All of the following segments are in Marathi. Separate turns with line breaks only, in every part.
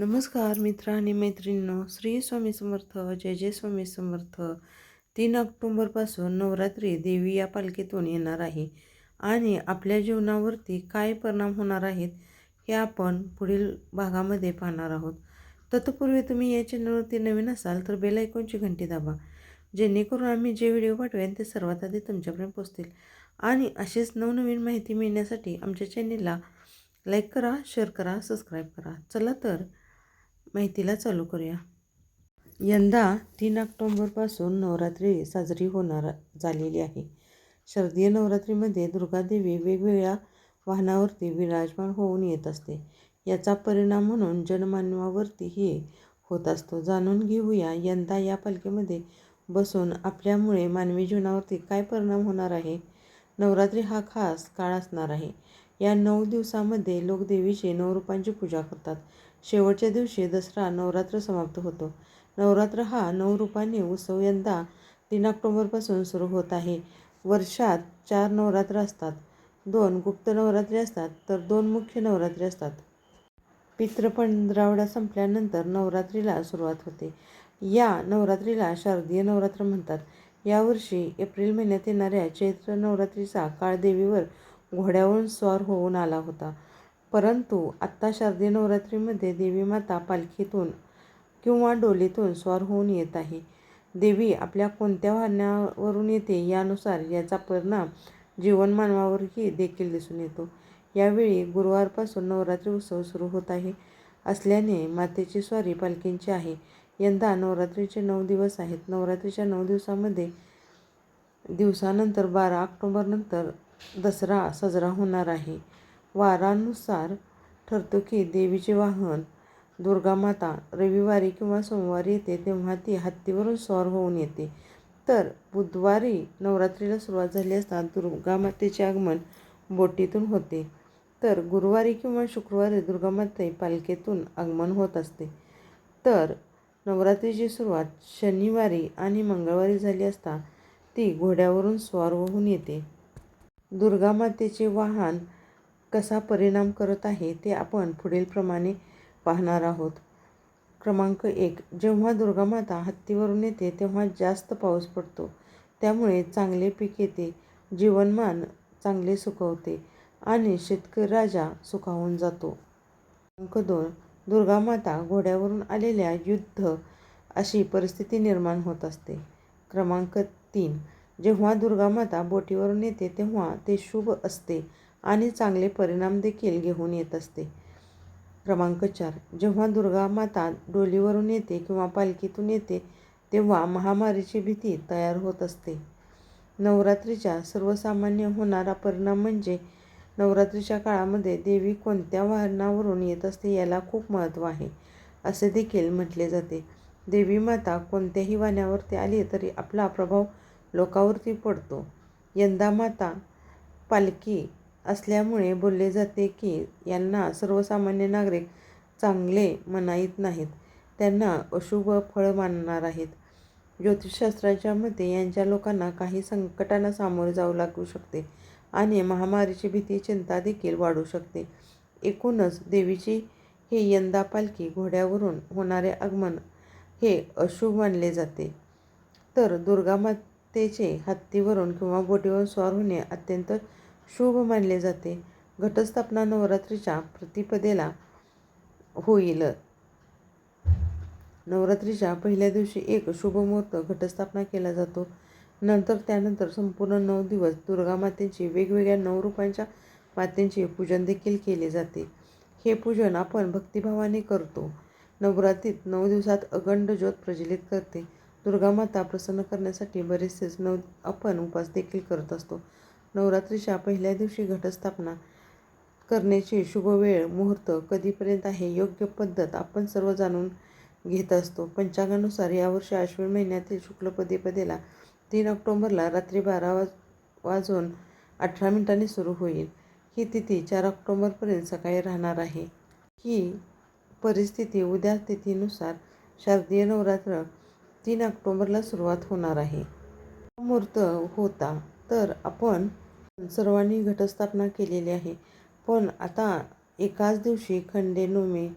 नमस्कार मित्र आणि मैत्रिणींनो. श्री स्वामी समर्थ जय जय स्वामी समर्थ. तीन ऑक्टोंबरपासून नवरात्री देवी या पालखीतून येणार आहे. आणि आपल्या जीवनावरती काय परिणाम होणार आहेत हे आपण पुढील भागामध्ये पाहणार आहोत. तत्पूर्वी तुम्ही या चॅनलवरती नवीन असाल तर बेल ऐकूनची घंटी दाबा. जेणेकरून आम्ही जे व्हिडिओ पाठवेन ते सर्वात आधी तुमच्यापर्यंत पोचतील आणि अशीच नवनवीन माहिती मिळण्यासाठी आमच्या चॅनेलला लाईक करा शेअर करा सबस्क्राईब करा. चला तर माहितीला चालू करूया. यंदा तीन ऑक्टोंबरपासून नवरात्री साजरी होणार झालेली आहे. शारदीय नवरात्रीमध्ये दुर्गादेवी वेगवेगळ्या वाहनावरती विराजमान होऊन येत असते. याचा परिणाम म्हणून जनमानवावरतीही होत असतो. जाणून घेऊया यंदा या पालखीमध्ये बसून आपल्यामुळे मानवी जीवनावरती काय परिणाम होणार आहे? नवरात्री हा खास काळ असणार आहे. या नऊ दिवसामध्ये लोक देवीची नऊ रूपांची पूजा करतात. शेवटच्या दिवशी दसरा नवरात्र समाप्त होतो. नवरात्र हा नऊ रूपांनी उत्सव यंदा तीन ऑक्टोबरपासून सुरू होत आहे. वर्षात चार नवरात्र असतात. दोन गुप्त नवरात्री असतात तर दोन मुख्य नवरात्री असतात. पितृ पंधरावडा संपल्यानंतर नवरात्रीला सुरुवात होते. या नवरात्रीला शारदीय नवरात्र म्हणतात. यावर्षी एप्रिल महिन्यात येणाऱ्या चैत्र नवरात्रीचा काळ देवीवर घोड्यावरून स्वार होऊन आला होता. परंतु आत्ता शारदीय नवरात्रीमध्ये देवी माता पालखीतून किंवा डोलीतून स्वार होऊन येत आहे. देवी आपल्या कोणत्या वाहनावरून येते यानुसार याचा परिणाम जीवनमानवावरही देखील दिसून येतो. यावेळी गुरुवारपासून नवरात्री उत्सव सुरू होत आहे. असल्याने मातेची स्वारी पालखींची आहे. यंदा नवरात्रीचे नऊ दिवस आहेत. नवरात्रीच्या नऊ दिवसामध्ये दिवसानंतर बारा ऑक्टोबरनंतर दसरा साजरा होणार आहे. वारानुसार ठरतो की देवीचे वाहन दुर्गामाता रविवारी किंवा सोमवारी येते तेव्हा ती हत्तीवरून स्वार होऊन येते. तर बुधवारी नवरात्रीला सुरुवात झाली असता दुर्गामातेचे आगमन बोटीतून होते. तर गुरुवारी किंवा शुक्रवारी दुर्गामाते पालखीतून आगमन होत असते. तर नवरात्रीची सुरुवात शनिवारी आणि मंगळवारी झाली असता ती घोड्यावरून स्वार होऊन येते. दुर्गामातेचे वाहन कसा परिणाम करत आहे ते आपण पुढीलप्रमाणे पाहणार आहोत. क्रमांक एक. जेव्हा दुर्गामाता हत्तीवरून येते तेव्हा जास्त पाऊस पडतो. त्यामुळे चांगले पीक येते जीवनमान चांगले सुखवते आणि शेतकरी राजा सुखावून जातो. क्रमांक दोन. दुर्गामाता घोड्यावरून आलेल्या युद्ध अशी परिस्थिती निर्माण होत असते. क्रमांक तीन. जेव्हा दुर्गामाता बोटीवरून येते तेव्हा ते शुभ असते आणि चांगले परिणाम देखील घेऊन येत असते. क्रमांक चार. जेव्हा दुर्गा माता डोलीवरून येते किंवा पालखीतून येते तेव्हा महामारीची भीती तयार होत असते. नवरात्रीच्या सर्वसामान्य होणारा परिणाम म्हणजे नवरात्रीच्या काळामध्ये देवी कोणत्या वाहनावरून येत असते याला खूप महत्त्व आहे असे देखील म्हटले जाते. देवी माता कोणत्याही वाहनावरती आली तरी आपला प्रभाव लोकावरती पडतो. यंदा माता पालखी असल्यामुळे बोलले जाते की यांना सर्वसामान्य नागरिक चांगले मनाईत नाहीत. त्यांना अशुभ फळ मानणार आहेत. ज्योतिषशास्त्राच्या मते यांच्या लोकांना काही संकटांना सामोरे जाऊ लागू शकते आणि महामारीची भीती चिंता देखील वाढू शकते. एकूणच देवीची हे यंदा पालखी घोड्यावरून होणारे आगमन हे अशुभ मानले जाते. तर तेचे हत्तीवरून किंवा बोटीवरून स्वार होणे अत्यंत शुभ मानले जाते. घटस्थापना नवरात्रीच्या प्रतिपदेला होईल. नवरात्रीच्या पहिल्या दिवशी एक शुभ मुहूर्त घटस्थापना केला जातो. नंतर त्यानंतर संपूर्ण नऊ दिवस दुर्गा मातेची वेगवेगळ्या नऊ रूपांच्या मातेंचे पूजन देखील केले जाते. हे पूजन आपण भक्तिभावाने करतो. नवरात्रीत नऊ दिवसात अगंड ज्योत प्रज्वलित करते. दुर्गामाता प्रसन्न करण्यासाठी बरेचसेच नव आपण उपास देखील करत असतो. नवरात्रीच्या पहिल्या दिवशी घटस्थापना करण्याची शुभ वेळ मुहूर्त कधीपर्यंत आहे योग्य पद्धत आपण सर्व जाणून घेत असतो. पंचांगानुसार यावर्षी आश्विन महिन्यातील शुक्ल तीन ऑक्टोंबरला रात्री बारा वाज वाजून अठरा मिनिटांनी सुरू होईल. ही तिथी चार ऑक्टोंबरपर्यंत सकाळी राहणार आहे. ही परिस्थिती उद्या तिथीनुसार शारदीय नवरात्र तीन ऑक्टोबरला सुरुवात होणार आहे. मुहूर्त होता तर आपण सर्वांनी घटस्थापना केलेली आहे. पण आता एकाच दिवशी खंडेनोमे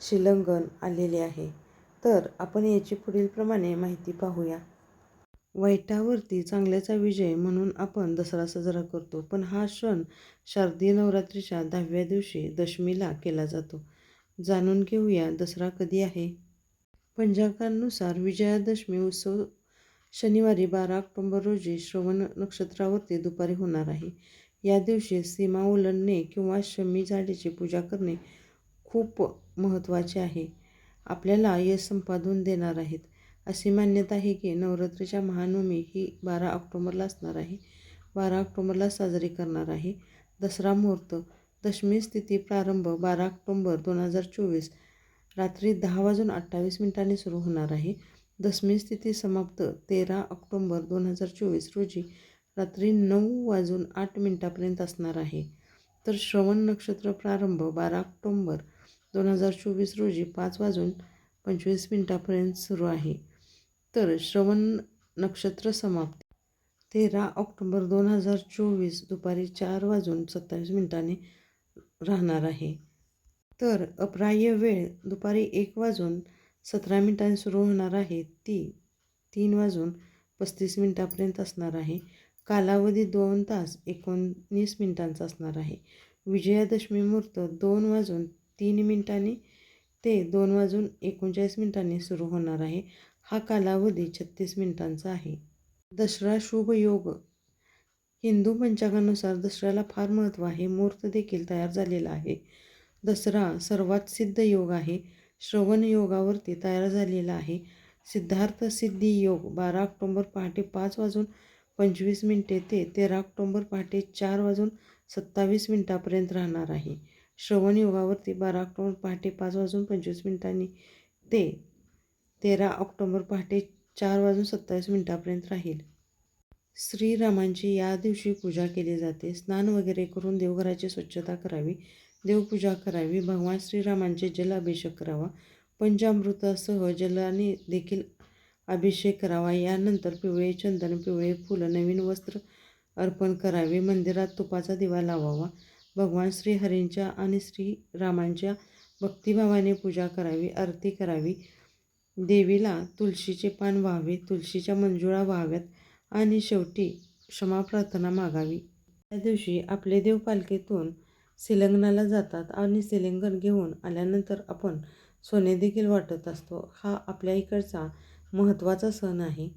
शिलंगण आलेले आहे. तर आपण याची पुढीलप्रमाणे माहिती पाहूया. वाईटावरती चांगल्याचा विजय म्हणून आपण दसरा साजरा करतो. पण हा सण शारदीय नवरात्रीच्या दहाव्या दिवशी दशमीला केला जातो. जाणून घेऊया दसरा कधी आहे. पंचांगानुसार विजयादशमी उत्सव शनिवारी बारा ऑक्टोंबर रोजी श्रवण नक्षत्रावरती दुपारी होणार आहे. या दिवशी सीमा ओलांडणे किंवा शमी झाडीची पूजा करणे खूप महत्त्वाचे आहे. आपल्याला यश संपादून देणार आहेत. अशी मान्यता आहे की नवरात्रीच्या महानवमी ही बारा ऑक्टोंबरला असणार आहे. बारा ऑक्टोंबरला साजरी करणार आहे. दसरा मुहूर्त दशमी स्थिती प्रारंभ बारा ऑक्टोंबर दोन हजार चोवीस रात्री दहा वाजून अठ्ठावीस मिनिटांनी सुरू होणार आहे. दसमी स्थिती समाप्त तेरा ऑक्टोंबर दोन हजार चोवीस रोजी रात्री नऊ वाजून आठ मिनिटापर्यंत असणार आहे. तर श्रवण नक्षत्र प्रारंभ बारा ऑक्टोंबर दोन हजार चोवीस रोजी पाच वाजून पंचवीस मिनिटापर्यंत सुरू आहे. तर श्रवण नक्षत्र समाप्ती तेरा ऑक्टोंबर दोन हजार चोवीस दुपारी चार वाजून सत्तावीस मिनिटांनी राहणार आहे. तर अप्राह्य वेळ दुपारी एक वाजून सतरा मिनिटांनी सुरू होणार आहे. ती तीन वाजून पस्तीस मिनिटापर्यंत असणार आहे. कालावधी दोन तास एकोणीस मिनिटांचा असणार आहे. विजयादशमी मुहूर्त दोन वाजून तीन मिनिटांनी ते दोन वाजून एकोणचाळीस मिनिटांनी सुरू होणार आहे. हा कालावधी छत्तीस मिनिटांचा आहे. दसरा शुभ योग. हिंदू पंचांगानुसार दसऱ्याला फार महत्त्व आहे. मुहूर्त देखील तयार झालेला आहे. दसरा सर्वात सिद्ध योग आहे. श्रवण योगावरती तयार झालेला आहे. सिद्धार्थ सिद्धी योग बारा ऑक्टोंबर पहाटे पाच वाजून पंचवीस मिनिटे ते तेरा ऑक्टोंबर पहाटे चार वाजून सत्तावीस मिनिटापर्यंत राहणार आहे. श्रवण योगावरती बारा ऑक्टोंबर पहाटे पाच वाजून पंचवीस मिनिटांनी ते तेरा ऑक्टोंबर पहाटे चार वाजून सत्तावीस मिनिटापर्यंत राहील. श्रीरामांची या दिवशी पूजा केली जाते. स्नान वगैरे करून देवघराची स्वच्छता करावी. देवपूजा करावी भगवान श्रीरामांचे जल अभिषेक करावा पंचामृतासह जलाने देखील अभिषेक करावा. यानंतर पिवळे चंदन पिवळे फुलं नवीन वस्त्र अर्पण करावे. मंदिरात तुपाचा दिवा लावावा. भगवान श्रीहरींच्या आणि श्रीरामांच्या भक्तिभावाने पूजा करावी आरती करावी. देवीला तुळशीचे पान व्हावे तुळशीच्या मंजुळा व्हाव्यात आणि शेवटी क्षमा प्रार्थना मागावी. त्या दिवशी आपले देव सिलंगणाला जातात आणि सिलिंगण घेऊन आल्यानंतर आपण सोने देखील वाटत असतो. हा आपल्या इकडचा महत्त्वाचा सण आहे.